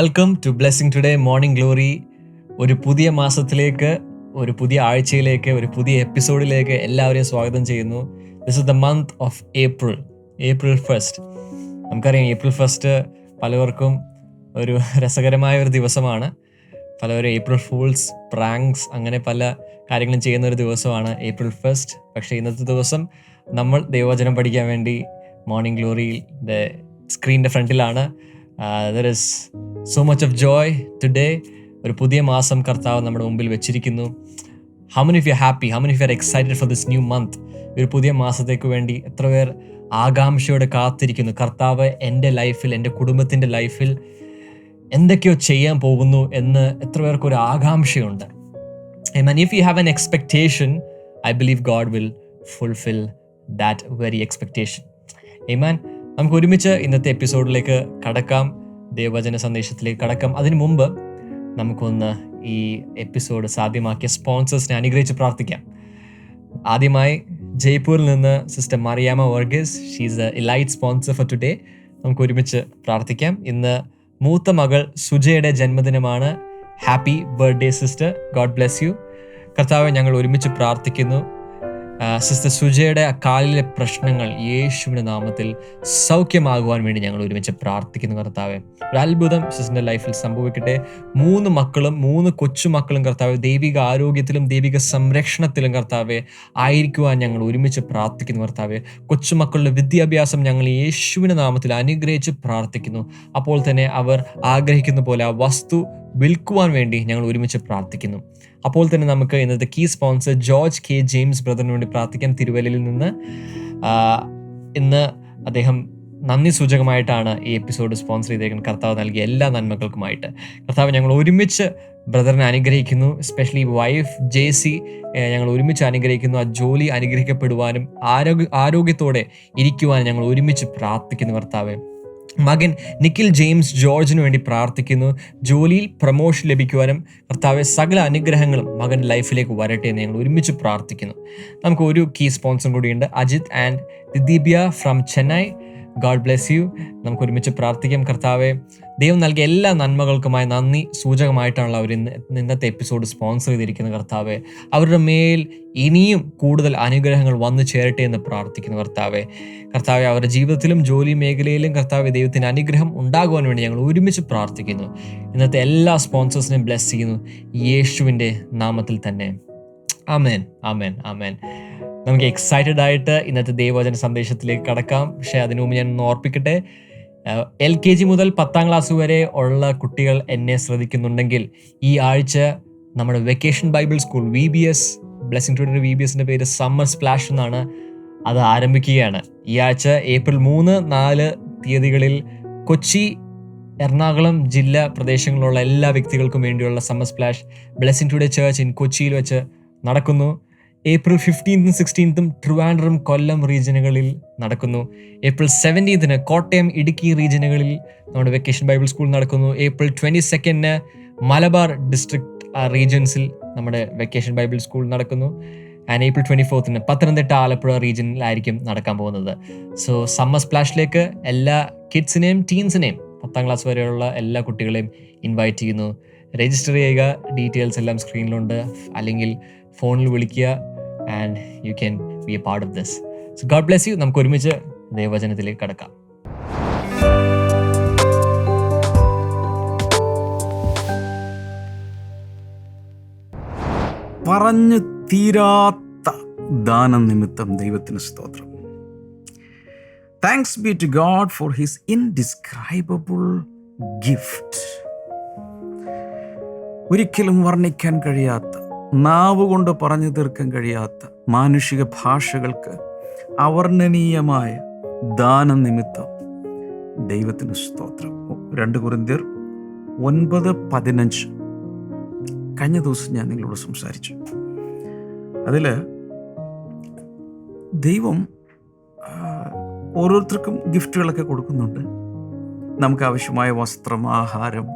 Welcome to blessing today morning glory ഒരു പുതിയ മാസത്തിലേക്ക് ഒരു പുതിയ ആഴ്ചയിലേക്ക് ഒരു പുതിയ എപ്പിസോഡിലേക്ക് എല്ലാവരെയും സ്വാഗതം ചെയ്യുന്നു. This is the month of April April first നമുക്കറിയാം ഏപ്രിൽ ഫസ്റ്റ് പലവർക്കും ഒരു രസകരമായ ഒരു ദിവസമാണ്. പലവരും ഏപ്രിൽ ഫൂൾസ് പ്രാങ്ക്സ് അങ്ങനെ പല കാര്യങ്ങളും ചെയ്യുന്ന ഒരു ദിവസമാണ് ഏപ്രിൽ ഫസ്റ്റ് പക്ഷേ ഇന്നത്തെ ദിവസം നമ്മൾ ദൈവവചനം പഠിക്കാൻ വേണ്ടി മോർണിംഗ് ഗ്ലോറിയിൽ സ്ക്രീനിന്റെ ഫ്രണ്ടിലാണ്. There is so much of joy today ഒരു പുതിയ മാസം കർത്താവ് നമ്മുടെ മുമ്പിൽ വെച്ചിരിക്കുന്നു. How many if you happy how many if you are excited for this new month ഒരു പുതിയ മാസത്തേക്ക് വേണ്ടി എത്ര പേർ ആകാംക്ഷയോടെ കാത്തിരിക്കുന്നു. കർത്താവ് എന്റെ ലൈഫിൽ എന്റെ കുടുംബത്തിന്റെ ലൈഫിൽ എന്തൊക്കെയോ ചെയ്യാൻ പോകുന്നു എന്ന് എത്ര പേർക്ക് ഒരു ആകാംക്ഷയുണ്ട്. If if you have an expectation, I believe God will fulfill that very expectation. മാൻ നമുക്ക് ഒരുമിച്ച് ഇന്നത്തെ എപ്പിസോഡിലേക്ക് കടക്കാം. ദൈവവചന സന്ദേശത്തിലേക്ക് കടക്കാം. അതിനു മുമ്പ് നമുക്കൊന്ന് ഈ എപ്പിസോഡ് സാധ്യമാക്കിയ സ്പോൺസേഴ്സിനെ അനുഗ്രഹിച്ച് പ്രാർത്ഥിക്കാം. ആദ്യമായി ജയ്പൂരിൽ നിന്ന് sister Mariyama Varghese she's a elite sponsor for today നമുക്ക് ഒരുമിച്ച് പ്രാർത്ഥിക്കാം. ഇന്ന് മൂത്ത മകൾ സുജയുടെ ജന്മദിനമാണ്. Happy birthday sister God bless you കർത്താവ് ഞങ്ങൾ ഒരുമിച്ച് പ്രാർത്ഥിക്കുന്നു. സിസ്റ്റർ സുജയുടെ കാലിലെ പ്രശ്നങ്ങൾ യേശുവിന്റെ നാമത്തിൽ സൗഖ്യമാകുവാൻ വേണ്ടി ഞങ്ങൾ ഒരുമിച്ച് പ്രാർത്ഥിക്കുന്നു കർത്താവെ. ഒരു അത്ഭുതം സിസ്റ്ററിന്റെ ലൈഫിൽ സംഭവിക്കട്ടെ. മൂന്ന് മക്കളും മൂന്ന് കൊച്ചുമക്കളും കർത്താവ് ദൈവിക ആരോഗ്യത്തിലും ദൈവിക സംരക്ഷണത്തിലും കർത്താവെ ആയിരിക്കുവാൻ ഞങ്ങൾ ഒരുമിച്ച് പ്രാർത്ഥിക്കുന്നു കർത്താവ്. കൊച്ചുമക്കളുടെ വിദ്യാഭ്യാസം ഞങ്ങൾ യേശുവിന്റെ നാമത്തിൽ അനുഗ്രഹിച്ച് പ്രാർത്ഥിക്കുന്നു. അപ്പോൾ തന്നെ അവർ ആഗ്രഹിക്കുന്ന പോലെ ആ വസ്തു വിൽക്കുവാൻ വേണ്ടി ഞങ്ങൾ ഒരുമിച്ച് പ്രാർത്ഥിക്കുന്നു. അപ്പോൾ തന്നെ നമുക്ക് ഇന്നത്തെ key sponsor George K. James ബ്രദറിന് വേണ്ടി പ്രാർത്ഥിക്കാം. തിരുവല്ലയിൽ നിന്ന് ഇന്ന് അദ്ദേഹം നന്ദി സൂചകമായിട്ടാണ് ഈ എപ്പിസോഡ് സ്പോൺസർ ചെയ്തേക്കുന്നത്. കർത്താവ് നൽകിയ എല്ലാ നന്മകൾക്കുമായിട്ട്. കർത്താവ് ഞങ്ങൾ ഒരുമിച്ച് ബ്രദറിനെ അനുഗ്രഹിക്കുന്നു. സ്പെഷ്യലി വൈഫ് ജെ സി ഞങ്ങൾ ഒരുമിച്ച് അനുഗ്രഹിക്കുന്നു. ആ ജോലി അനുഗ്രഹിക്കപ്പെടുവാനും ആരോഗ്യ ആരോഗ്യത്തോടെ ഇരിക്കുവാനും ഞങ്ങൾ ഒരുമിച്ച് പ്രാർത്ഥിക്കുന്നു കർത്താവ്. മകൻ നിഖിൽ ജെയിംസ് ജോർജിന് വേണ്ടി പ്രാർത്ഥിക്കുന്നു. ജോലിയിൽ പ്രമോഷൻ ലഭിക്കുവാനും കർത്താവ് സകല അനുഗ്രഹങ്ങളും മകൻ ലൈഫിലേക്ക് വരട്ടെ എന്ന് ഞങ്ങൾ ഒരുമിച്ച് പ്രാർത്ഥിക്കുന്നു. നമുക്ക് ഒരു കീ സ്പോൺസർ കൂടിയുണ്ട്. Ajith and ദിദീബിയ from Chennai God bless you നമുക്ക് ഒരുമിച്ച് പ്രാർത്ഥിക്കാം. കർത്താവെ ദൈവം നൽകിയ എല്ലാ നന്മകൾക്കുമായി നന്ദി സൂചകമായിട്ടാണല്ലോ അവർ ഇന്ന് ഇന്നത്തെ എപ്പിസോഡ് സ്പോൺസർ ചെയ്തിരിക്കുന്ന കർത്താവെ. അവരുടെ മേൽ ഇനിയും കൂടുതൽ അനുഗ്രഹങ്ങൾ വന്നു ചേരട്ടെ എന്ന് പ്രാർത്ഥിക്കുന്നു കർത്താവെ. കർത്താവെ അവരുടെ ജീവിതത്തിലും ജോലി മേഖലയിലും കർത്താവെ ദൈവത്തിന് അനുഗ്രഹം ഉണ്ടാകുവാൻ വേണ്ടി ഞങ്ങൾ ഒരുമിച്ച് പ്രാർത്ഥിക്കുന്നു. ഇന്നത്തെ എല്ലാ സ്പോൺസേഴ്സിനെയും ബ്ലെസ് ചെയ്യുന്നു. യേശുവിന്റെ നാമത്തിൽ തന്നെ. ആമേൻ ആമേൻ ആമേൻ. നമുക്ക് എക്സൈറ്റഡ് ആയിട്ട് ഇന്നത്തെ ദൈവവചന സന്ദേശത്തിലേക്ക് കടക്കാം. പക്ഷേ അതിനു മുമ്പ് ഞാൻ ഒന്ന് ഓർപ്പിക്കട്ടെ എൽ കെ ജി മുതൽ പത്താം ക്ലാസ് വരെ ഉള്ള കുട്ടികൾ എന്നെ ശ്രദ്ധിക്കുന്നുണ്ടെങ്കിൽ ഈ ആഴ്ച നമ്മുടെ vacation Bible school V B S blessing to V B എസിന്റെ പേര് സമ്മർ സ്പ്ലാഷ് എന്നാണ് അത് ആരംഭിക്കുകയാണ്. ഈ ആഴ്ച ഏപ്രിൽ മൂന്ന് നാല് തീയതികളിൽ കൊച്ചി എറണാകുളം ജില്ലാ പ്രദേശങ്ങളിലുള്ള എല്ലാ വ്യക്തികൾക്കും വേണ്ടിയുള്ള summer splash blessing today church in കൊച്ചിയിൽ വെച്ച് നടക്കുന്നു. ഏപ്രിൽ ഫിഫ്റ്റീൻത്തും സിക്സ്റ്റീൻത്തും ട്രിവാൻഡ്രം കൊല്ലം റീജിയനുകളിൽ നടക്കുന്നു. ഏപ്രിൽ സെവന്റീൻത്തിന് കോട്ടയം ഇടുക്കി റീജിയനുകളിൽ നമ്മുടെ വെക്കേഷൻ ബൈബിൾ സ്കൂൾ നടക്കുന്നു. ഏപ്രിൽ ട്വന്റി സെക്കൻഡിന് മലബാർ ഡിസ്ട്രിക്ട് റീജിയൻസിൽ നമ്മുടെ വെക്കേഷൻ ബൈബിൾ സ്കൂൾ നടക്കുന്നു. ആൻഡ് ഏപ്രിൽ ട്വന്റി ഫോർത്തിന് പത്തനംതിട്ട ആലപ്പുഴ റീജിയനിലായിരിക്കും നടക്കാൻ പോകുന്നത്. സോ സമ്മർ സ്പ്ലാഷിലേക്ക് എല്ലാ കിഡ്സിനെയും ടീൻസിനെയും പത്താം ക്ലാസ് വരെയുള്ള എല്ലാ കുട്ടികളെയും ഇൻവൈറ്റ് ചെയ്യുന്നു. രജിസ്റ്റർ ചെയ്യുക. ഡീറ്റെയിൽസ് എല്ലാം സ്ക്രീനിലുണ്ട് അല്ലെങ്കിൽ ഫോണിൽ വിളിക്കുക. And you can be a part of this so God bless you നമുക്ക് ഒരുമിച്ച് ദൈവവചനത്തിലേക്ക് കടക്കാം. പറഞ്ഞു തീരാത്ത ദാനം നിമിത്തം ദൈവത്തിന് സ്തോത്രം. Thanks be to God for his indescribable gift ഒരിക്കലും വർണിക്കാൻ കഴിയാത്ത നാവ് കൊണ്ട് പറഞ്ഞു തീർക്കാൻ കഴിയാത്ത മാനുഷിക ഭാഷകൾക്ക് അവർണനീയമായ ദാന നിമിത്തം ദൈവത്തിന് സ്തോത്രം. രണ്ട് കുറിന്തിയർ ഒൻപത് പതിനഞ്ച്. കഴിഞ്ഞ ദിവസം ഞാൻ നിങ്ങളോട് സംസാരിച്ചു. അതിൽ ദൈവം ഓരോരുത്തർക്കും ഗിഫ്റ്റുകളൊക്കെ കൊടുക്കുന്നുണ്ട്. നമുക്ക് ആവശ്യമായ വസ്ത്രം ആഹാരം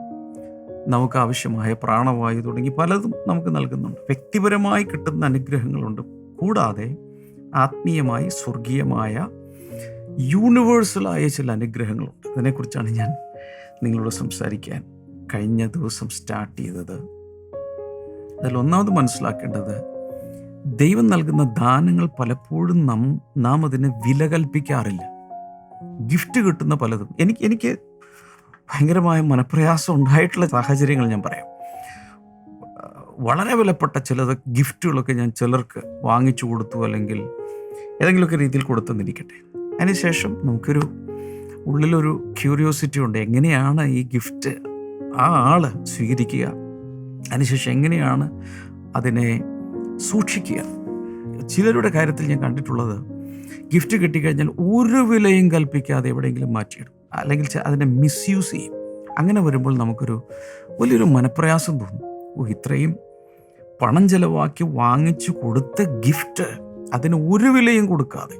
നമുക്ക് ആവശ്യമായ പ്രാണവായു തുടങ്ങി പലതും നമുക്ക് നൽകുന്നുണ്ട്. വ്യക്തിപരമായി കിട്ടുന്ന അനുഗ്രഹങ്ങളുണ്ട്. കൂടാതെ ആത്മീയമായി സ്വർഗീയമായ യൂണിവേഴ്സലായ ചില അനുഗ്രഹങ്ങളുണ്ട്. അതിനെക്കുറിച്ചാണ് ഞാൻ നിങ്ങളോട് സംസാരിക്കാൻ കഴിഞ്ഞ ദിവസം സ്റ്റാർട്ട് ചെയ്തത്. അതിൽ ഒന്നാമത് മനസ്സിലാക്കേണ്ടത് ദൈവം നൽകുന്ന ദാനങ്ങൾ പലപ്പോഴും നാം നാം അതിനെ വില കൽപ്പിക്കാറില്ല. ഗിഫ്റ്റ് കിട്ടുന്ന പലതും. എനിക്ക് എനിക്ക് ഭയങ്കരമായ മനപ്രയാസം ഉണ്ടായിട്ടുള്ള സാഹചര്യങ്ങൾ ഞാൻ പറയാം. വളരെ വിലപ്പെട്ട ചിലത് ഗിഫ്റ്റുകളൊക്കെ ഞാൻ ചിലർക്ക് വാങ്ങിച്ചു കൊടുത്തു അല്ലെങ്കിൽ ഏതെങ്കിലുമൊക്കെ രീതിയിൽ കൊടുത്തെന്നിരിക്കട്ടെ. അതിനുശേഷം നമുക്കൊരു ഉള്ളിലൊരു ക്യൂരിയോസിറ്റി ഉണ്ട്. എങ്ങനെയാണ് ഈ ഗിഫ്റ്റ് ആ ആൾ സ്വീകരിക്കുക? അതിനുശേഷം എങ്ങനെയാണ് അതിനെ സൂക്ഷിക്കുക? ചിലരുടെ കാര്യത്തിൽ ഞാൻ കണ്ടിട്ടുള്ളത് ഗിഫ്റ്റ് കിട്ടിക്കഴിഞ്ഞാൽ ഒരു വിലയും കൽപ്പിക്കാതെ എവിടെയെങ്കിലും മാറ്റിയിടും. അല്ലെങ്കിൽ അതിനെ മിസ്യൂസ് ചെയ്യും. അങ്ങനെ വരുമ്പോൾ നമുക്കൊരു വലിയൊരു മനപ്രയാസം തോന്നും. ഓ ഇത്രയും പണം ചെലവാക്കി വാങ്ങിച്ചു കൊടുത്ത ഗിഫ്റ്റ് അതിന് ഒരു വിലയും കൊടുക്കാതെ.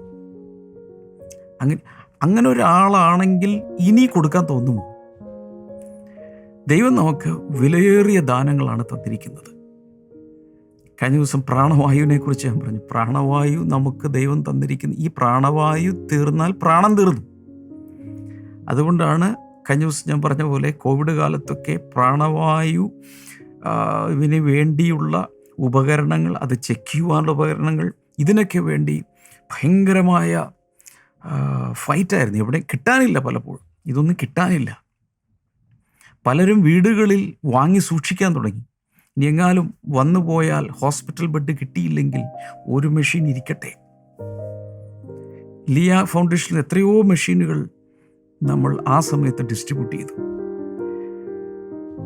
അങ്ങനെ അങ്ങനെ ഒരാളാണെങ്കിൽ ഇനി കൊടുക്കാൻ തോന്നുമോ? ദൈവം നമുക്ക് വിലയേറിയ ദാനങ്ങളാണ് തന്നിരിക്കുന്നത്. കഴിഞ്ഞ ദിവസം പ്രാണവായുവിനെ കുറിച്ച് ഞാൻ പറഞ്ഞു. പ്രാണവായു നമുക്ക് ദൈവം തന്നിരിക്കുന്ന ഈ പ്രാണവായു തീർന്നാൽ പ്രാണം തീർന്നു. അതുകൊണ്ടാണ് കഴിഞ്ഞ ദിവസം ഞാൻ പറഞ്ഞ പോലെ കോവിഡ് കാലത്തൊക്കെ പ്രാണവായു ഇതിന് വേണ്ടിയുള്ള ഉപകരണങ്ങൾ അത് ചെക്ക് ചെയ്യുവാനുള്ള ഉപകരണങ്ങൾ ഇതിനൊക്കെ വേണ്ടി ഭയങ്കരമായ ഫൈറ്റായിരുന്നു എവിടെ കിട്ടാനില്ല പലപ്പോഴും. ഇതൊന്നും കിട്ടാനില്ല. പലരും വീടുകളിൽ വാങ്ങി സൂക്ഷിക്കാൻ തുടങ്ങി. ഇനി എങ്ങാലും വന്നു പോയാൽ ഹോസ്പിറ്റൽ ബെഡ് കിട്ടിയില്ലെങ്കിൽ ഒരു മെഷീൻ ഇരിക്കട്ടെ. ലിയ ഫൗണ്ടേഷനിൽ എത്രയോ മെഷീനുകൾ നമ്മൾ ആ സമയത്ത് ഡിസ്ട്രിബ്യൂട്ട് ചെയ്തു.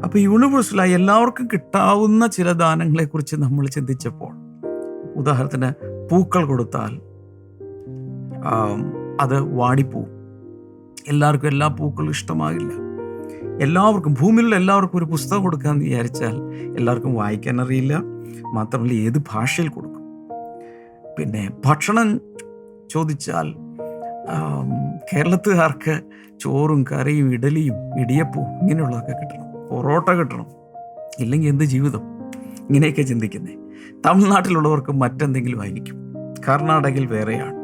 അപ്പോൾ യൂണിവേഴ്സലായി എല്ലാവർക്കും കിട്ടാവുന്ന ചില ദാനങ്ങളെക്കുറിച്ച് നമ്മൾ ചിന്തിച്ചപ്പോൾ ഉദാഹരണത്തിന് പൂക്കൾ കൊടുത്താൽ അത് വാടിപ്പോവും. എല്ലാവർക്കും എല്ലാ പൂക്കളും ഇഷ്ടമാകില്ല. എല്ലാവർക്കും ഭൂമിയിലുള്ള എല്ലാവർക്കും ഒരു പുസ്തകം കൊടുക്കാമെന്ന് വിചാരിച്ചാൽ എല്ലാവർക്കും വായിക്കാൻ അറിയില്ല മാത്രമല്ല ഏത് ഭാഷയിൽ കൊടുക്കും? പിന്നെ ഭക്ഷണം ചോദിച്ചാൽ കേരളത്തുകാർക്ക് ചോറും കറിയും ഇഡലിയും ഇടിയപ്പവും ഇങ്ങനെയുള്ളതൊക്കെ കിട്ടണം. പൊറോട്ട കിട്ടണം. ഇല്ലെങ്കിൽ എന്ത് ജീവിതം? ഇങ്ങനെയൊക്കെ ചിന്തിക്കുന്നത് തമിഴ്നാട്ടിലുള്ളവർക്ക് മറ്റെന്തെങ്കിലും ആയിരിക്കും. കർണാടകയിൽ വേറെയാണ്.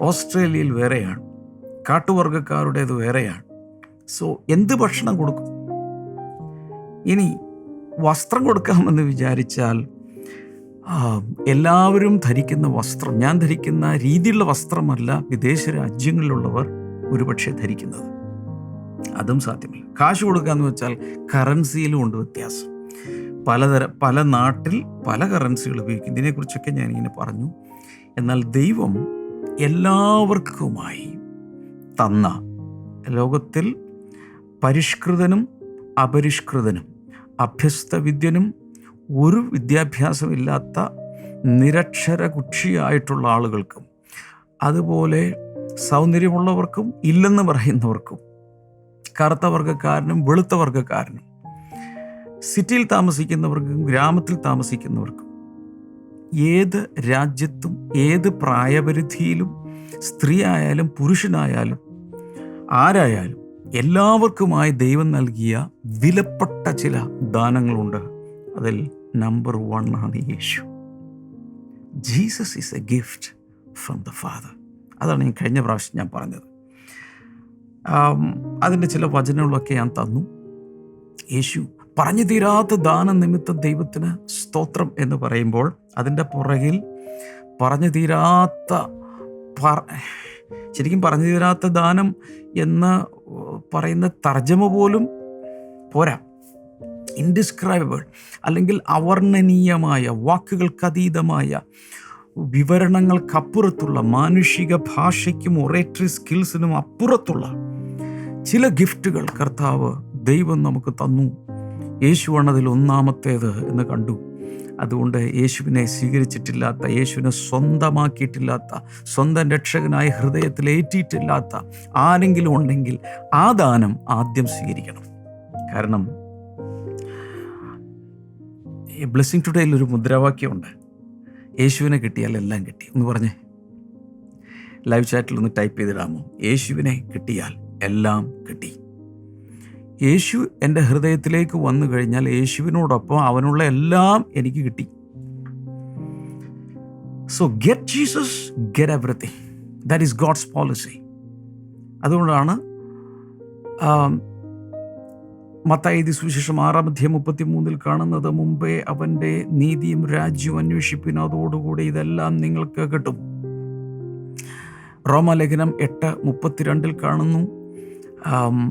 ഓസ്ട്രേലിയയിൽ വേറെയാണ്. കാട്ടുവർഗക്കാരുടേത് വേറെയാണ്. സോ എന്ത് ഭക്ഷണം കൊടുക്കും? ഇനി വസ്ത്രം കൊടുക്കാമെന്ന് വിചാരിച്ചാൽ എല്ലാവരും ധരിക്കുന്ന വസ്ത്രം ഞാൻ ധരിക്കുന്ന രീതിയിലുള്ള വസ്ത്രമല്ല വിദേശ രാജ്യങ്ങളിലുള്ളവർ ഒരുപക്ഷെ ധരിക്കുന്നത്. അതും സാധ്യമല്ല. കാശ് കൊടുക്കുക എന്ന് വെച്ചാൽ കറൻസിയിലും ഉണ്ട് വ്യത്യാസം. പലതര പല നാട്ടിൽ പല കറൻസികൾ ഉപയോഗിക്കും. ഇതിനെക്കുറിച്ചൊക്കെ ഞാനിങ്ങനെ പറഞ്ഞു. എന്നാൽ ദൈവം എല്ലാവർക്കുമായി തന്ന ലോകത്തിൽ പരിഷ്കൃതനും അപരിഷ്കൃതനും അഭ്യസ്ത വിദ്യനും ഒരു വിദ്യാഭ്യാസമില്ലാത്ത നിരക്ഷര കുക്ഷിയായിട്ടുള്ള ആളുകൾക്കും അതുപോലെ സൗന്ദര്യമുള്ളവർക്കും ഇല്ലെന്ന് പറയുന്നവർക്കും കറുത്ത വർഗക്കാരനും വെളുത്ത വർഗക്കാരനും സിറ്റിയിൽ താമസിക്കുന്നവർക്കും ഗ്രാമത്തിൽ താമസിക്കുന്നവർക്കും ഏത് രാജ്യത്തും ഏത് പ്രായപരിധിയിലും സ്ത്രീ ആയാലും പുരുഷനായാലും ആരായാലും എല്ലാവർക്കുമായി ദൈവം നൽകിയ വിലപ്പെട്ട ചില ദാനങ്ങളുണ്ട്. അതിൽ നമ്പർ വൺ ആണ് യേശു. Jesus is a gift from the father അതാണ് ഞാൻ കഴിഞ്ഞ പ്രാവശ്യം ഞാൻ പറഞ്ഞത്. അതിന്റെ ചില വചനങ്ങളൊക്കെ ഞാൻ തന്നു. യേശു പറഞ്ഞു തീരാത്ത ദാന നിമിത്തം ദൈവത്തിന് സ്തോത്രം എന്ന് പറയുമ്പോൾ അതിന്റെ പുറകിൽ പറഞ്ഞു തീരാത്ത ശരിക്കും പറഞ്ഞു തീരാത്ത ദാനം എന്ന് പറയുന്ന തർജമ പോലും പോരാ. ഇൻഡിസ്ക്രൈബിൾ അല്ലെങ്കിൽ അവർണനീയമായ വാക്കുകൾക്കതീതമായ വിവരണങ്ങൾക്കപ്പുറത്തുള്ള മാനുഷിക ഭാഷയ്ക്കും ഒറേറ്ററി സ്കിൽസിനും അപ്പുറത്തുള്ള ചില ഗിഫ്റ്റുകൾ കർത്താവ് ദൈവം നമുക്ക് തന്നു. യേശുവാണ് അതിൽ ഒന്നാമത്തേത് എന്ന് കണ്ടു. അതുകൊണ്ട് യേശുവിനെ സ്വീകരിച്ചിട്ടില്ലാത്ത യേശുവിനെ സ്വന്തമാക്കിയിട്ടില്ലാത്ത സ്വന്തം രക്ഷകനായ ഹൃദയത്തിൽ ഏറ്റിയിട്ടില്ലാത്ത ആരെങ്കിലും ഉണ്ടെങ്കിൽ ആ ദാനം ആദ്യം സ്വീകരിക്കണം. കാരണം ഈ ബ്ലെസ്സിങ് ടുഡേയിൽ ഒരു മുദ്രാവാക്യമുണ്ട്. യേശുവിനെ കിട്ടിയാൽ എല്ലാം കിട്ടി. എന്ന് പറഞ്ഞേ. ലൈവ് ചാറ്റിൽ ഒന്ന് ടൈപ്പ് ചെയ്തിടാമോ യേശുവിനെ കിട്ടിയാൽ എല്ലാം കിട്ടി. യേശു എന്റെ ഹൃദയത്തിലേക്ക് വന്നു കഴിഞ്ഞാൽ യേശുവിനോടൊപ്പം അവനുള്ള എല്ലാം എനിക്ക് കിട്ടി. So get Jesus get everything that is God's policy അതുകൊണ്ടാണ് മത്തായി സുവിശേഷം ആറാം അധ്യയം മുപ്പത്തി മൂന്നിൽ കാണുന്നത് മുമ്പേ അവന്റെ നീതിയും രാജ്യവും അന്വേഷിപ്പിനും അതോടുകൂടി ഇതെല്ലാം നിങ്ങൾക്ക് കിട്ടും. റോമലേഖനം എട്ട് മുപ്പത്തിരണ്ടിൽ കാണുന്നു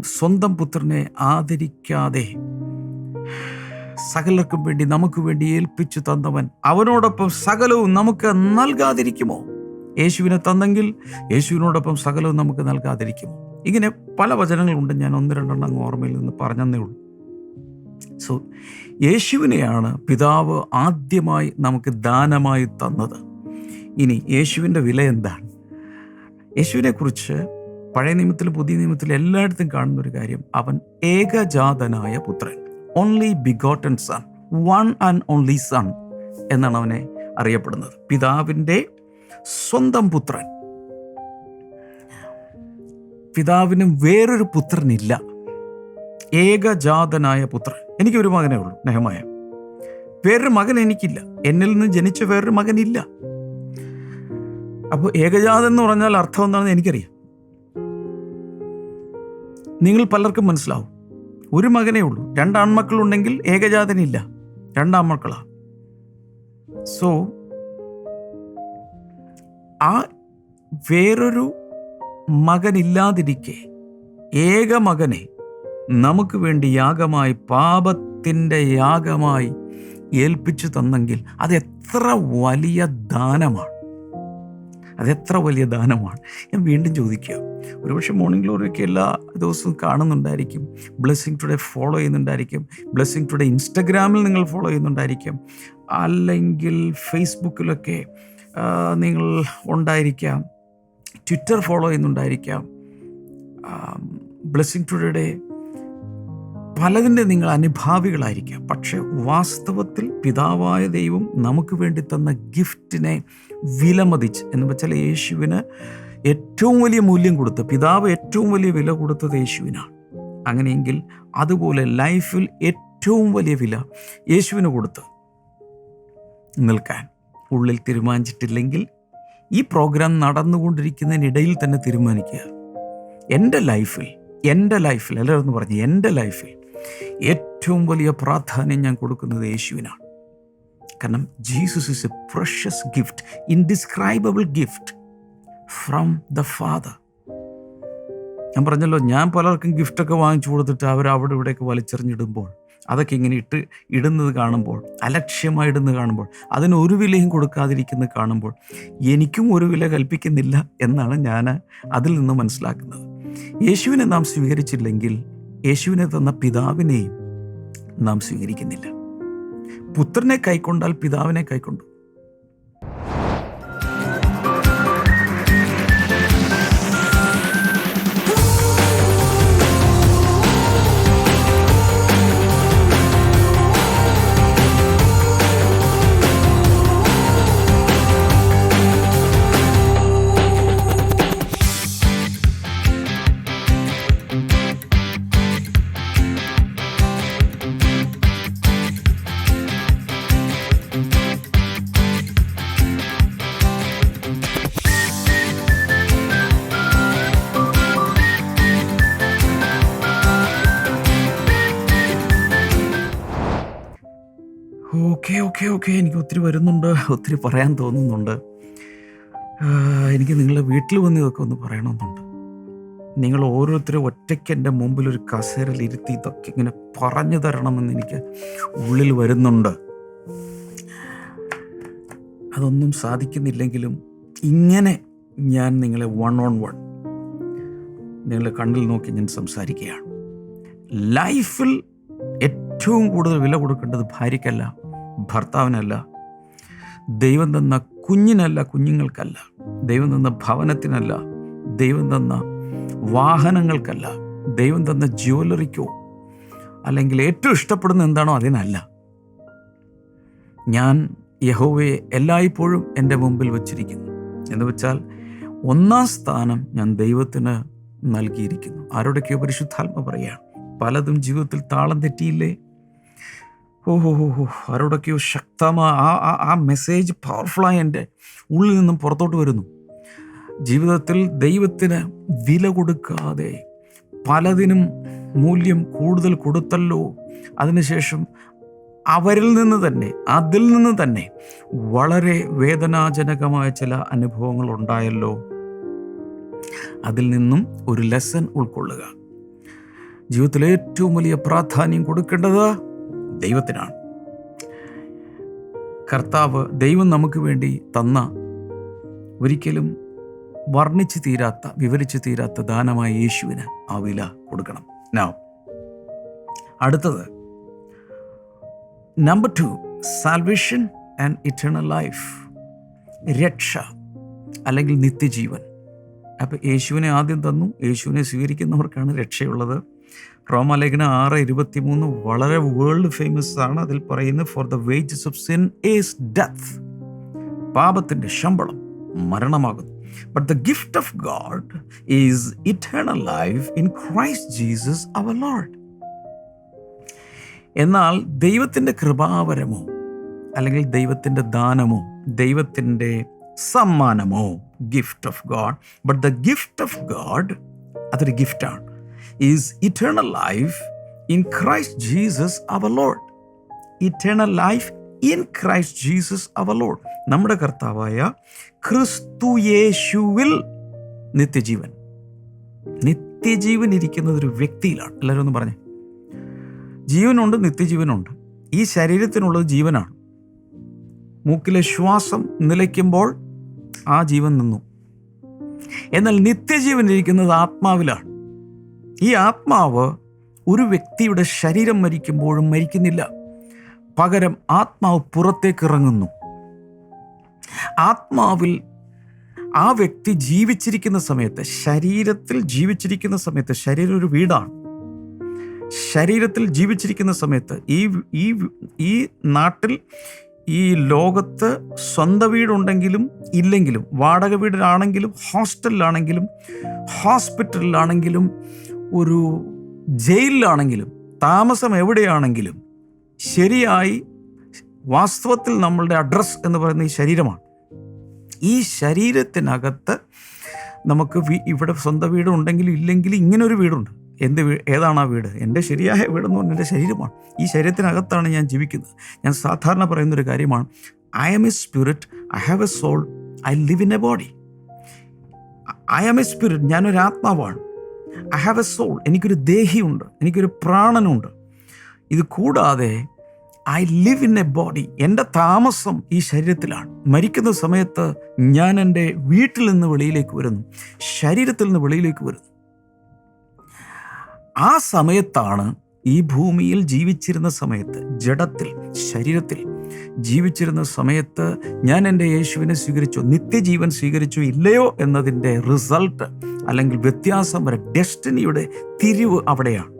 സ്വന്തം പുത്രനെ ആദരിക്കാതെ സകലർക്കും വേണ്ടി നമുക്ക് വേണ്ടി ഏൽപ്പിച്ചു തന്നവൻ അവനോടൊപ്പം സകലവും നമുക്ക് നൽകാതിരിക്കുമോ? യേശുവിനെ തന്നെങ്കിൽ യേശുവിനോടൊപ്പം സകലവും നമുക്ക് നൽകാതിരിക്കുമോ? ഇങ്ങനെ പല വചനങ്ങളുണ്ട് ഞാൻ ഒന്ന് രണ്ടെണ്ണം ഓർമ്മയിൽ നിന്ന് പറഞ്ഞതേ ഉള്ളൂ. സോ യേശുവിനെയാണ് പിതാവ് ആദ്യമായി നമുക്ക് ദാനമായി തന്നത്. ഇനി യേശുവിന്റെ വില എന്താണ്? യേശുവിനെക്കുറിച്ച് പഴയ നിയമത്തിലും പുതിയ നിയമത്തിലും എല്ലായിടത്തും കാണുന്ന ഒരു കാര്യം അവൻ ഏകജാതനായ പുത്രൻ only begotten son one and only son എന്നാണ് അവനെ അറിയപ്പെടുന്നത്. പിതാവിന്റെ സ്വന്തം പുത്രൻ പിതാവിനും വേറൊരു പുത്രനില്ല. ഏകജാതനായ പുത്രൻ. എനിക്ക് ഒരു മകനേ ഉള്ളൂ നെഹമായ. വേറൊരു മകൻ എനിക്കില്ല. എന്നിൽ നിന്ന് ജനിച്ച വേറൊരു മകനില്ല. അപ്പോൾ ഏകജാതൻ എന്ന് പറഞ്ഞാൽ അർത്ഥം എന്താണെന്ന് എനിക്കറിയാം. നിങ്ങൾ പലർക്കും മനസ്സിലാവും. ഒരു മകനേ ഉള്ളൂ. രണ്ട് ആൺമക്കളുണ്ടെങ്കിൽ ഏകജാതനില്ല രണ്ടാൺമക്കളാ സോ ആ വേറൊരു മകനില്ലാതിരിക്കെ. ഏക മകനെ നമുക്ക് വേണ്ടി യാഗമായി പാപത്തിന്റെ യാഗമായി ഏൽപ്പിച്ചു തന്നെങ്കിൽ അത് എത്ര വലിയ ദാനമാണ്. അതെത്ര വലിയ ദാനമാണ്. ഞാൻ വീണ്ടും ചോദിക്കുക ഒരുപക്ഷെ മോർണിംഗ് ഗ്ലോറിയൊക്കെ എല്ലാ ദിവസവും കാണുന്നുണ്ടായിരിക്കും. ബ്ലെസ്സിങ് ടുഡേ ഫോളോ ചെയ്യുന്നുണ്ടായിരിക്കും. ബ്ലെസ്സിങ് ടുഡേ ഇൻസ്റ്റഗ്രാമിൽ നിങ്ങൾ ഫോളോ ചെയ്യുന്നുണ്ടായിരിക്കും. അല്ലെങ്കിൽ ഫേസ്ബുക്കിലൊക്കെ നിങ്ങൾ ഉണ്ടായിരിക്കാം. ട്വിറ്റർ ഫോളോ ചെയ്യുന്നുണ്ടായിരിക്കാം. ബ്ലെസ്സിങ് ടുഡേയുടെ പലതിന്റെ നിങ്ങൾ അനുഭാവികളായിരിക്കാം. പക്ഷെ വാസ്തവത്തിൽ പിതാവായ ദൈവം നമുക്ക് വേണ്ടി തന്ന ഗിഫ്റ്റിനെ വിലമതിച്ച് എന്ന് വെച്ചാൽ യേശുവിന് ഏറ്റവും വലിയ മൂല്യം കൊടുത്ത് പിതാവ് ഏറ്റവും വലിയ വില കൊടുത്തത് യേശുവിനാണ്. അങ്ങനെയെങ്കിൽ അതുപോലെ ലൈഫിൽ ഏറ്റവും വലിയ വില യേശുവിന് കൊടുത്ത് നിൽക്കാൻ ഉള്ളിൽ തീരുമാനിച്ചിട്ടില്ലെങ്കിൽ ഈ പ്രോഗ്രാം നടന്നുകൊണ്ടിരിക്കുന്നതിനിടയിൽ തന്നെ തീരുമാനിക്കുക. എന്റെ ലൈഫിൽ എന്റെ ലൈഫിൽ എല്ലാവരും പറഞ്ഞു എന്റെ ലൈഫിൽ ഏറ്റവും വലിയ പ്രാധാന്യം ഞാൻ കൊടുക്കുന്നത് യേശുവിനാണ്. കാരണം Jesus is a precious gift indescribable gift from the father ഞാൻ പറഞ്ഞല്ലോ ഞാൻ പലർക്കും ഗിഫ്റ്റൊക്കെ വാങ്ങിച്ചു കൊടുത്തിട്ട് അവർ അവിടെ ഇവിടെയൊക്കെ വലിച്ചെറിഞ്ഞിടുമ്പോൾ അതൊക്കെ ഇങ്ങനെ ഇട്ട് ഇടുന്നത് കാണുമ്പോൾ അലക്ഷ്യമായി ഇടുന്നത് കാണുമ്പോൾ അതിന് ഒരു വിലയും കൊടുക്കാതിരിക്കുന്നത് കാണുമ്പോൾ എനിക്കും ഒരു വില കൽപ്പിക്കുന്നില്ല എന്നാണ് ഞാൻ അതിൽ നിന്ന് മനസ്സിലാക്കുന്നത്. യേശുവിനെ നാം സ്വീകരിച്ചില്ലെങ്കിൽ യേശുവിനെ തന്ന പിതാവിനെയും നാം സ്വീകരിക്കുന്നില്ല. പുത്രനെ കൈക്കൊണ്ടാൽ പിതാവിനെ കൈക്കൊണ്ടു. ഓക്കെ ഓക്കെ ഓക്കെ എനിക്ക് ഒത്തിരി വരുന്നുണ്ട് ഒത്തിരി പറയാൻ തോന്നുന്നുണ്ട്. എനിക്ക് നിങ്ങളുടെ വീട്ടിൽ വന്ന് ഇതൊക്കെ ഒന്ന് പറയണമെന്നുണ്ട്. നിങ്ങൾ ഓരോരുത്തരും ഒറ്റയ്ക്ക് എന്റെ മുമ്പിൽ ഒരു കസേരയിൽ ഇരുത്തി ഇതൊക്കെ ഇങ്ങനെ പറഞ്ഞു തരണമെന്ന് എനിക്ക് ഉള്ളിൽ വരുന്നുണ്ട്. അതൊന്നും സാധിക്കുന്നില്ലെങ്കിലും ഇങ്ങനെ ഞാൻ നിങ്ങളെ വൺ ഓൺ വൺ നിങ്ങളെ കണ്ണിൽ നോക്കി ഞാൻ സംസാരിക്കുകയാണ്. ലൈഫിൽ ഏറ്റവും കൂടുതൽ വില കൊടുക്കേണ്ടത് ഭാര്യയ്ക്കല്ല ഭർത്താവിനല്ല. ദൈവം തന്ന കുഞ്ഞിനല്ല കുഞ്ഞുങ്ങൾക്കല്ല. ദൈവം തന്ന ഭവനത്തിനല്ല ദൈവം തന്ന വാഹനങ്ങൾക്കല്ല. ദൈവം തന്ന ജ്വല്ലറിക്കോ അല്ലെങ്കിൽ ഏറ്റവും ഇഷ്ടപ്പെടുന്ന എന്താണോ അതിനല്ല. ഞാൻ യഹോവയെ എല്ലായ്പ്പോഴും എന്റെ മുമ്പിൽ വച്ചിരിക്കുന്നു. എന്ന് വെച്ചാൽ ഒന്നാം സ്ഥാനം ഞാൻ ദൈവത്തിന് നൽകിയിരിക്കുന്നു. ആരോടൊക്കെയോ പരിശുദ്ധാത്മ പറയുകയാണ് പലതും ജീവിതത്തിൽ താളം തെറ്റിയില്ലേ? ഓ ഹോ ഹോ ഹോ. ആരോടൊക്കെയോ ശക്തമായ ആ ആ മെസ്സേജ് പവർഫുള്ളായി എന്റെ ഉള്ളിൽ നിന്നും പുറത്തോട്ട് വരുന്നു. ജീവിതത്തിൽ ദൈവത്തിന് വില കൊടുക്കാതെ പലതിനും മൂല്യം കൂടുതൽ കൊടുത്തല്ലോ. അതിനുശേഷം അവരിൽ നിന്ന് തന്നെ അതിൽ നിന്ന് തന്നെ വളരെ വേദനാജനകമായ ചില അനുഭവങ്ങൾ ഉണ്ടായല്ലോ. അതിൽ നിന്നും ഒരു ലെസൺ ഉൾക്കൊള്ളുക. ജീവിതത്തിലെ ഏറ്റവും വലിയ പ്രാധാന്യം കൊടുക്കേണ്ടത് ദൈവത്തിനാണ്. കർത്താവ് ദൈവം നമുക്ക് വേണ്ടി തന്ന ഒരിക്കലും വർണിച്ച് തീരാത്ത വിവരിച്ചു തീരാത്ത ദാനമായ യേശുവിന് ആ വില കൊടുക്കണം. നൗ അടുത്തത്. Number two salvation and eternal life രക്ഷ അല്ലെങ്കിൽ നിത്യജീവൻ. അപ്പോൾ യേശുവിനെ ആദ്യം തന്നു യേശുവിനെ സ്വീകരിക്കുന്നവർക്കാണ് രക്ഷയുള്ളത്. റോമാലേഖന ആറ് ഇരുപത്തി മൂന്ന് വളരെ വേൾഡ് ഫേമസ് ആണ്. അതിൽ പറയുന്നത് for the wages of sin is death പാപത്തിന്റെ ശമ്പളം മരണമാകുന്നു. But the gift of God is eternal life in Christ Jesus our Lord എന്നാൽ ദൈവത്തിന്റെ കൃപാവരമോ അല്ലെങ്കിൽ ദൈവത്തിന്റെ ദാനമോ ദൈവത്തിന്റെ സമ്മാനമോ gift of God but the gift of God അതൊരു ഗിഫ്റ്റാണ് is eternal life in Christ Jesus our Lord eternal life in Christ Jesus our Lord നമ്മുടെ കർത്താവായ ക്രിസ്തു യേശുവിൽ നിത്യജീവൻ. നിത്യജീവൻ ഇരിക്കുന്നത് ഒരു വ്യക്തിയിലാണ്. എല്ലാവരും ഒന്ന് പറഞ്ഞേ. ജീവനുണ്ട് നിത്യജീവനുണ്ട്. ഈ ശരീരത്തിനുള്ളത് ജീവനാണ്. മൂക്കിലെ ശ്വാസം നിലയ്ക്കുമ്പോൾ ആ ജീവൻ നിന്നു. എന്നാൽ നിത്യജീവൻ ഇരിക്കുന്നത് ആത്മാവിലാണ്. ഈ ആത്മാവ് ഒരു വ്യക്തിയുടെ ശരീരം മരിക്കുമ്പോഴും മരിക്കുന്നില്ല. പകരം ആത്മാവ് പുറത്തേക്ക് ഇറങ്ങുന്നു ആത്മാവിൽ ആ വ്യക്തി ജീവിച്ചിരിക്കുന്ന സമയത്ത് ശരീരത്തിൽ ജീവിച്ചിരിക്കുന്ന സമയത്ത് ശരീരം ഒരു വീടാണ്. ശരീരത്തിൽ ജീവിച്ചിരിക്കുന്ന സമയത്ത് ഈ ഈ ഈ നാട്ടിൽ ഈ ലോകത്ത് സ്വന്തം വീടുണ്ടെങ്കിലും ഇല്ലെങ്കിലും വാടക വീടിലാണെങ്കിലും ഹോസ്റ്റലിലാണെങ്കിലും ഹോസ്പിറ്റലിലാണെങ്കിലും ഒരു ജയിലിലാണെങ്കിലും താമസം എവിടെയാണെങ്കിലും ശരിയായി വാസ്തവത്തിൽ നമ്മളുടെ അഡ്രസ്സ് എന്ന് പറയുന്ന ഈ ശരീരമാണ്. ഈ ശരീരത്തിനകത്ത് നമുക്ക് ഇവിടെ സ്വന്തം വീടുണ്ടെങ്കിലും ഇല്ലെങ്കിലും ഇങ്ങനെ ഒരു വീടുണ്ട്. എന്ത് വീ ഏതാണ് ആ വീട്? എന്റെ ശരിയായ വീടെന്ന് പറഞ്ഞാൽ എന്റെ ശരീരമാണ്. ഈ ശരീരത്തിനകത്താണ് ഞാൻ ജീവിക്കുന്നത്. ഞാൻ സാധാരണ പറയുന്നൊരു കാര്യമാണ് I am a spirit I have a soul I live in a body I am a spirit ഞാനൊരു ആത്മാവാണ് ഐ ഹാവ് എ സോൾ എനിക്കൊരു ദേഹിയുണ്ട്. എനിക്കൊരു പ്രാണനുണ്ട്. ഇത് കൂടാതെ I live in a body എന്റെ താമസം ഈ ശരീരത്തിലാണ്. മരിക്കുന്ന സമയത്ത് ഞാൻ എന്റെ വീട്ടിൽ നിന്ന് വെളിയിലേക്ക് വരുന്നു. ശരീരത്തിൽ നിന്ന് വെളിയിലേക്ക് വരുന്നു. ആ സമയത്താണ് ഈ ഭൂമിയിൽ ജീവിച്ചിരുന്ന സമയത്ത് ജഡത്തിൽ ശരീരത്തിൽ ജീവിച്ചിരുന്ന സമയത്ത് ഞാൻ എന്റെ യേശുവിനെ സ്വീകരിച്ചു നിത്യജീവൻ സ്വീകരിച്ചു ഇല്ലയോ എന്നതിന്റെ റിസൾട്ട് അല്ലെങ്കിൽ വ്യത്യാസം വരെ ഡെസ്റ്റിനിയുടെ തിരിവ് അവിടെയാണ്.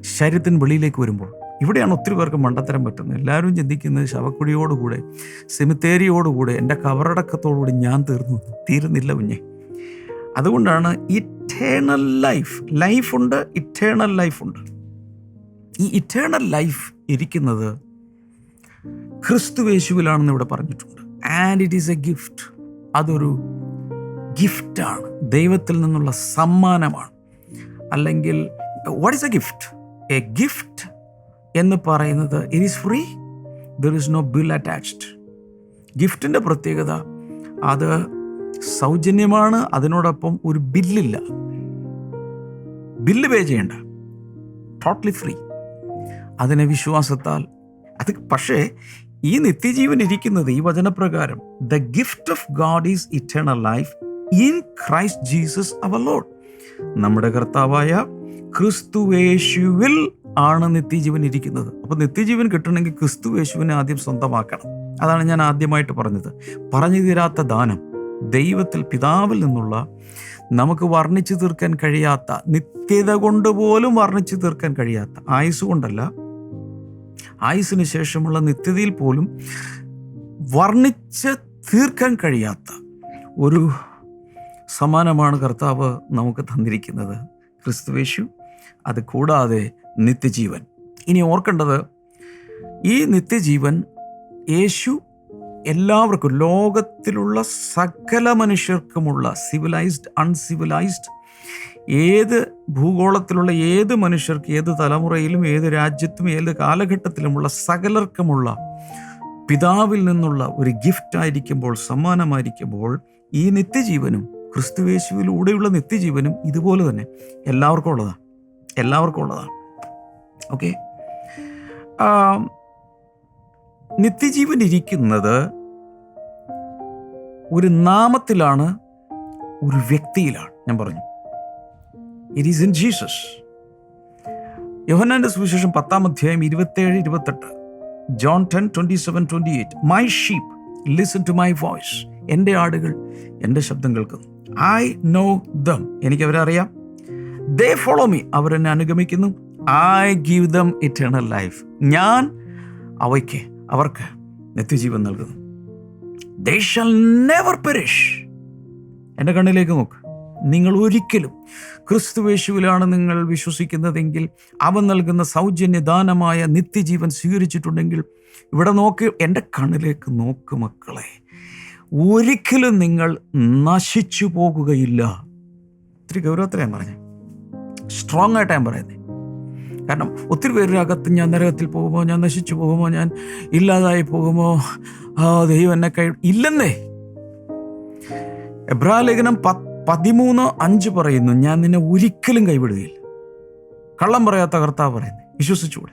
ശരീരത്തിന് വെളിയിലേക്ക് വരുമ്പോൾ ഇവിടെയാണ് ഒത്തിരി പേർക്ക് മണ്ടത്തരം പറ്റുന്നത്. എല്ലാവരും ചിന്തിക്കുന്നത് ശവക്കുടിയോടുകൂടെ സെമിത്തേരിയോടുകൂടെ എന്റെ കവറടക്കത്തോടുകൂടി ഞാൻ തീർന്നു. തീരുന്നില്ല കുഞ്ഞെ. അതുകൊണ്ടാണ് ഇറ്റേണൽ ലൈഫ് ലൈഫുണ്ട് ഇറ്റേണൽ ലൈഫുണ്ട് ഈ ഇറ്റേണൽ ലൈഫ് ഇരിക്കുന്നത് ക്രിസ്തുവേശുവിലാണെന്ന് ഇവിടെ പറഞ്ഞിട്ടുണ്ട്. And it is a gift അതൊരു ഗിഫ്റ്റാണ് ദൈവത്തിൽ നിന്നുള്ള സമ്മാനമാണ്. അല്ലെങ്കിൽ what is a gift a gift എന്ന് പറയുന്നത് it is free there is no bill attached ഗിഫ്റ്റിന്റെ പ്രത്യേകത അത് സൗജന്യമാണ് അതിനോടൊപ്പം ഒരു ബില്ലില്ല. ബില്ല് പേ ചെയ്യണ്ട. ടോട്ടലി ഫ്രീ അതിനെ വിശ്വാസത്താൽ അത് പക്ഷേ ഈ നിത്യജീവൻ ഇരിക്കുന്നത് ഈ വചനപ്രകാരം the gift of God is eternal life in Christ Jesus our Lord. നമ്മുടെ കർത്താവായ ക്രിസ്തുവേശുവിൽ ആണ് നിത്യജീവൻ ഇരിക്കുന്നത്. അപ്പോൾ നിത്യജീവൻ കിട്ടണമെങ്കിൽ ക്രിസ്തുവേശുവിനെ ആദ്യം സ്വന്തമാക്കണം. അതാണ് ഞാൻ ആദ്യമായിട്ട് പറഞ്ഞത്. പറഞ്ഞു തീരാത്ത ദാനം ദൈവത്തിൽ പിതാവിൽ നിന്നുള്ള നമുക്ക് വർണിച്ചു തീർക്കാൻ കഴിയാത്ത നിത്യത കൊണ്ട് പോലും വർണിച്ചു തീർക്കാൻ കഴിയാത്ത ആയുസ് കൊണ്ടല്ല ആയുസിന് ശേഷമുള്ള നിത്യതയിൽ പോലും വർണിച്ച് തീർക്കാൻ കഴിയാത്ത ഒരു സമ്മാനമാണ് കർത്താവ് നമുക്ക് തന്നിരിക്കുന്നത്. ക്രിസ്തുവേശു അത് കൂടാതെ നിത്യജീവൻ. ഇനി ഓർക്കേണ്ടത് ഈ നിത്യജീവൻ യേശു എല്ലാവർക്കും ലോകത്തിലുള്ള സകല മനുഷ്യർക്കുമുള്ള സിവിലൈസ്ഡ് അൺസിവിലൈസ്ഡ് ഏത് ഭൂഗോളത്തിലുള്ള ഏത് മനുഷ്യർക്ക് ഏത് തലമുറയിലും ഏത് രാജ്യത്തും ഏത് കാലഘട്ടത്തിലുമുള്ള സകലർക്കുമുള്ള പിതാവിൽ നിന്നുള്ള ഒരു ഗിഫ്റ്റ് ആയിരിക്കുമ്പോൾ സമ്മാനമായിരിക്കുമ്പോൾ ഈ നിത്യജീവനും ക്രിസ്തുവേശുവിലൂടെയുള്ള നിത്യജീവനും ഇതുപോലെ തന്നെ എല്ലാവർക്കും ഉള്ളതാണ് എല്ലാവർക്കും ഉള്ളതാണ് ഓക്കെ നിത്യജീവൻ ഇരിക്കുന്നത് ഒരു നാമത്തിലാണ് ഒരു വ്യക്തിയിലാണ്. ഞാൻ പറഞ്ഞു. ഇറ്റ് ഈസ് ഇൻ ജീസസ് യോഹനാന്റെ സുവിശേഷം പത്താം അധ്യായം ഇരുപത്തേഴ് ഇരുപത്തെട്ട്. John ten twenty seven twenty eight my sheep listen to my voice എന്റെ ആടുകൾ എന്റെ ശബ്ദം കേൾക്കുന്നു. ഐ നോ ദം എനിക്ക് അവരറിയാം ദേ ഫോളോ മീ അവരെന്നെ അനുഗമിക്കുന്നു. I give them eternal life ഞാൻ അവയ്ക്ക് അവർക്ക് നിത്യജീവൻ നൽകുന്നു. ദേ ഷൽ നെവർ പെരിഷ് എന്റെ കണ്ണിലേക്ക് നോക്ക്. നിങ്ങൾ ഒരിക്കലും ക്രിസ്തുവേശുവിലാണ് നിങ്ങൾ വിശ്വസിക്കുന്നതെങ്കിൽ അവൻ നൽകുന്ന സൗജന്യദാനമായ നിത്യജീവൻ സ്വീകരിച്ചിട്ടുണ്ടെങ്കിൽ ഇവിടെ നോക്ക് എന്റെ കണ്ണിലേക്ക് നോക്ക് മക്കളെ. ഒരിക്കലും നിങ്ങൾ നശിച്ചു പോകുകയില്ല. ഒത്തിരി ഗൗരവത്തിൽ ഞാൻ പറഞ്ഞത് സ്ട്രോങ് ആയിട്ട് ഞാൻ പറയുന്നത് കാരണം ഒത്തിരി പേരുടെ അകത്ത് ഞാൻ നരകത്തിൽ പോകുമോ ഞാൻ നശിച്ചു പോകുമോ ഞാൻ ഇല്ലാതായി പോകുമോ ആ ദൈവം എന്നെ കൈ ഇല്ലെന്നേ. എബ്രാലേഖനം പത്ത് പതിമൂന്ന് അഞ്ച് പറയുന്നു ഞാൻ നിന്നെ ഒരിക്കലും കൈവിടുകയില്ല. കള്ളം പറയാത്ത കർത്താവ് പറയുന്നത് വിശ്വസിച്ചുകൂടെ?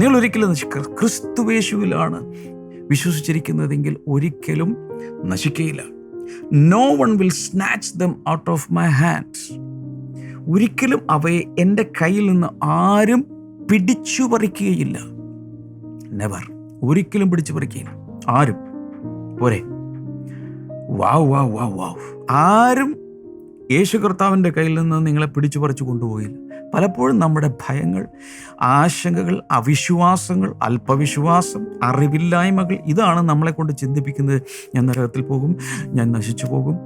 നിങ്ങൾ ഒരിക്കലും ക്രിസ്തു ക്രിസ്തുവേശുവിലാണ് വിശ്വസിച്ചിരിക്കുന്നതെങ്കിൽ ഒരിക്കലും നശിക്കയില്ല. No one will snatch them out of my hands ഒരിക്കലും അവയെ എന്റെ കയ്യിൽ നിന്ന് ആരും പിടിച്ചു പറിക്കുകയില്ല. നെവർ ഒരിക്കലും പിടിച്ചു പറിക്കുകയില്ല. ആരും. പോരെ. വാവ് വാവ് വാവ് വാവ് ആരും യേശു കർത്താവിന്റെ കയ്യിൽ നിന്ന് നിങ്ങളെ പിടിച്ചു പറിച്ചു കൊണ്ടുപോയില്ല. പലപ്പോഴും നമ്മുടെ ഭയങ്ങൾ ആശങ്കകൾ അവിശ്വാസങ്ങൾ അല്പവിശ്വാസം അറിവില്ലായ്മകൾ ഇതാണ് നമ്മളെ കൊണ്ട് ചിന്തിപ്പിക്കുന്നത്. ഞാൻ നരകത്തിൽ പോകും ഞാൻ നശിച്ചു പോകും.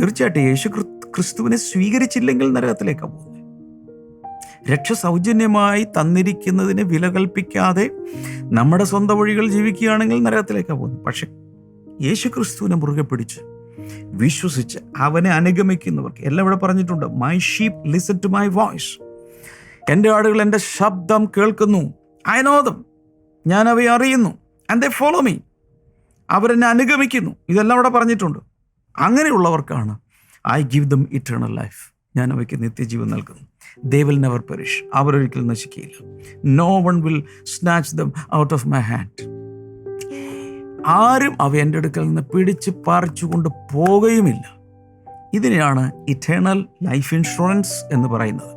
തീർച്ചയായിട്ടും യേശു ക്രിസ്തുവിനെ സ്വീകരിച്ചില്ലെങ്കിൽ നരകത്തിലേക്കാണ് പോകുന്നത്. രക്ഷ സൗജന്യമായി തന്നിരിക്കുന്നതിന് വില കൽപ്പിക്കാതെ നമ്മുടെ സ്വന്തം വഴികൾ ജീവിക്കുകയാണെങ്കിൽ നരകത്തിലേക്കാണ് പോകുന്നത്. പക്ഷെ യേശു ക്രിസ്തുവിനെ മുറുകെ പിടിച്ച് വിശ്വസിച്ച് അവനെ അനുഗമിക്കുന്നവർക്ക് എല്ലാം ഇവിടെ പറഞ്ഞിട്ടുണ്ട് my sheep listen to my voice എന്റെ ആടുകൾ എന്റെ ശബ്ദം കേൾക്കുന്നു. അയനോദം ഞാൻ അവയെ അറിയുന്നു. ആൻഡ് ദേ ഫോളോ മീ അവരെന്നെ അനുഗമിക്കുന്നു. ഇതെല്ലാം അവിടെ പറഞ്ഞിട്ടുണ്ട്. അങ്ങനെയുള്ളവർക്കാണ് I give them eternal life ഞാൻ അവയ്ക്ക് നിത്യജീവൻ നൽകുന്നു. ദേ വിൽ നെവർ പെരിഷ് അവരൊരിക്കലും നശിക്കുകയില്ല. No one will snatch them out of my hand ആരും അവ എന്റെ അടുക്കൽ നിന്ന് പിടിച്ച് പറിച്ചുകൊണ്ട് പോകുകയുമില്ല. ഇതിനെയാണ് ഇറ്റേണൽ ലൈഫ് ഇൻഷുറൻസ് എന്ന് പറയുന്നത്.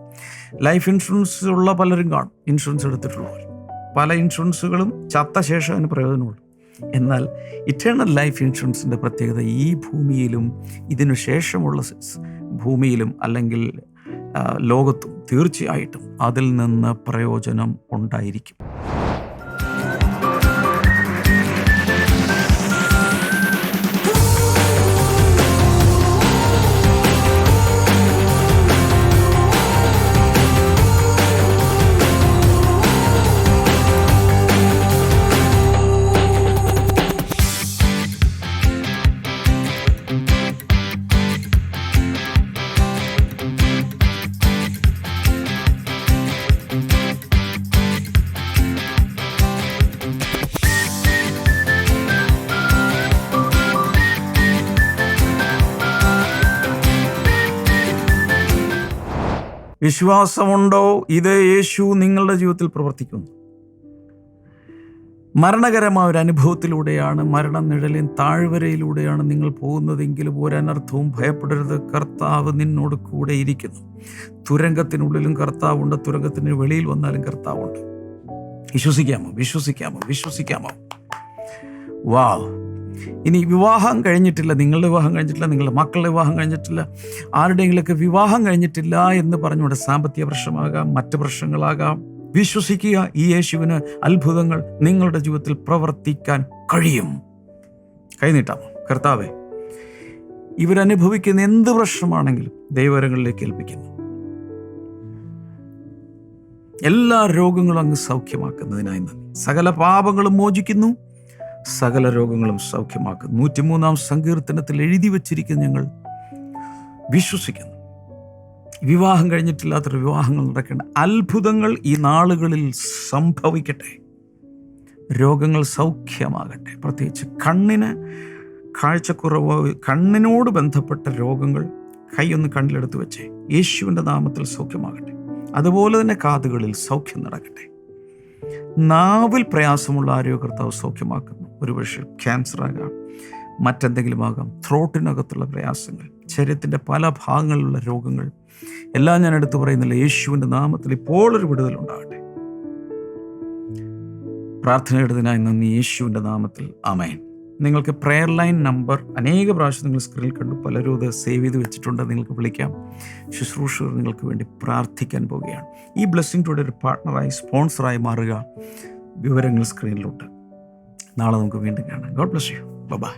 ലൈഫ് ഇൻഷുറൻസ് ഉള്ള പലരും കാണും. ഇൻഷുറൻസ് എടുത്തിട്ടുള്ളവർ. പല ഇൻഷുറൻസുകളും ചത്ത ശേഷം അതിന് പ്രയോജനമുള്ളൂ എന്നാൽ ഇറ്റേണൽ ലൈഫ് ഇൻഷുറൻസിന്റെ പ്രത്യേകത ഈ ഭൂമിയിലും ഇതിനു ശേഷമുള്ള ഭൂമിയിലും അല്ലെങ്കിൽ ലോകത്തും തീർച്ചയായിട്ടും അതിൽ നിന്ന് പ്രയോജനം ഉണ്ടായിരിക്കും. വിശ്വാസമുണ്ടോ? ഇത് യേശു നിങ്ങളുടെ ജീവിതത്തിൽ പ്രവർത്തിക്കുന്നു. മരണകരമായ ഒരു അനുഭവത്തിലൂടെയാണ് മരണനിഴലിൻ താഴ്വരയിലൂടെയാണ് നിങ്ങൾ പോകുന്നതെങ്കിലും ഒരനർത്ഥവും ഭയപ്പെടരുത്. കർത്താവ് നിന്നോട് കൂടെ ഇരിക്കുന്നു. തുരങ്കത്തിനുള്ളിലും കർത്താവുണ്ട് തുരങ്കത്തിന് വെളിയിൽ വന്നാലും കർത്താവുണ്ട്. വിശ്വസിക്കാമോ? വിശ്വസിക്കാമോ? വിശ്വസിക്കാമോ? വാവ്. ഇനി വിവാഹം കഴിഞ്ഞിട്ടില്ല നിങ്ങളുടെ വിവാഹം കഴിഞ്ഞിട്ടില്ല നിങ്ങളുടെ മക്കളുടെ വിവാഹം കഴിഞ്ഞിട്ടില്ല ആരുടെയെങ്കിലൊക്കെ വിവാഹം കഴിഞ്ഞിട്ടില്ല എന്ന് പറഞ്ഞുകൊണ്ട് സാമ്പത്തിക പ്രശ്നമാകാം മറ്റ് പ്രശ്നങ്ങളാകാം. വിശ്വസിക്കുക ഈ യേശുവിന് അത്ഭുതങ്ങൾ നിങ്ങളുടെ ജീവിതത്തിൽ പ്രവർത്തിക്കാൻ കഴിയും. കൈനീട്ടാമോ കർത്താവെ ഇവരനുഭവിക്കുന്ന എന്ത് പ്രശ്നമാണെങ്കിലും ദൈവരങ്ങളിലേക്ക് ഏൽപ്പിക്കുന്നു. എല്ലാ രോഗങ്ങളും അങ്ങ് സൗഖ്യമാക്കുന്നതിനായി നന്ദി. സകല പാപങ്ങളും മോചിക്കുന്നു. സകല രോഗങ്ങളും സൗഖ്യമാക്കും. നൂറ്റിമൂന്നാം സങ്കീർത്തനത്തിൽ എഴുതി വച്ചിരിക്കുന്ന ഞങ്ങൾ വിശ്വസിക്കുന്നു. വിവാഹം കഴിഞ്ഞിട്ടില്ലാത്തൊരു വിവാഹങ്ങൾ നടക്കേണ്ട അത്ഭുതങ്ങൾ ഈ നാളുകളിൽ സംഭവിക്കട്ടെ. രോഗങ്ങൾ സൗഖ്യമാകട്ടെ. പ്രത്യേകിച്ച് കണ്ണിന് കാഴ്ചക്കുറവ് കണ്ണിനോട് ബന്ധപ്പെട്ട രോഗങ്ങൾ കൈയൊന്ന് കണ്ണിലെടുത്ത് വെച്ചേ. യേശുവിന്റെ നാമത്തിൽ സൗഖ്യമാകട്ടെ. അതുപോലെ തന്നെ കാതുകളിൽ സൗഖ്യം നടക്കട്ടെ. നാവിൽ പ്രയാസമുള്ള ആരോഗ്യ കർത്താവ് സൗഖ്യമാക്കുന്നു. ഒരുപക്ഷെ ക്യാൻസർ ആകാം മറ്റെന്തെങ്കിലും ആകാം ത്രോട്ടിനകത്തുള്ള പ്രയാസങ്ങൾ ശരീരത്തിന്റെ പല ഭാഗങ്ങളിലുള്ള രോഗങ്ങൾ. എല്ലാം ഞാൻ എടുത്തു പറയുന്നില്ല യേശുവിന്റെ നാമത്തിൽ ഇപ്പോൾ ഒരു വിടുതലുണ്ടാകട്ടെ പ്രാർത്ഥന എടുത്തതിനായി നന്ദി യേശുവിന്റെ നാമത്തിൽ. അമേൻ നിങ്ങൾക്ക് പ്രെയർ ലൈൻ നമ്പർ അനേക പ്രാവശ്യം നിങ്ങൾ സ്ക്രീനിൽ കണ്ടു. പലരും അത് സേവ് ചെയ്ത് വെച്ചിട്ടുണ്ട്. നിങ്ങൾക്ക് വിളിക്കാം. ശുശ്രൂഷകർ നിങ്ങൾക്ക് വേണ്ടി പ്രാർത്ഥിക്കാൻ പോവുകയാണ്. ഈ ബ്ലെസ്സിംഗ് ടുഡേ ഒരു പാർട്ട്ണറായി സ്പോൺസറായി മാറുക. വിവരങ്ങൾ സ്ക്രീനിലുണ്ട് നാളെ നമുക്ക് വീണ്ടും കാണാം. God bless you by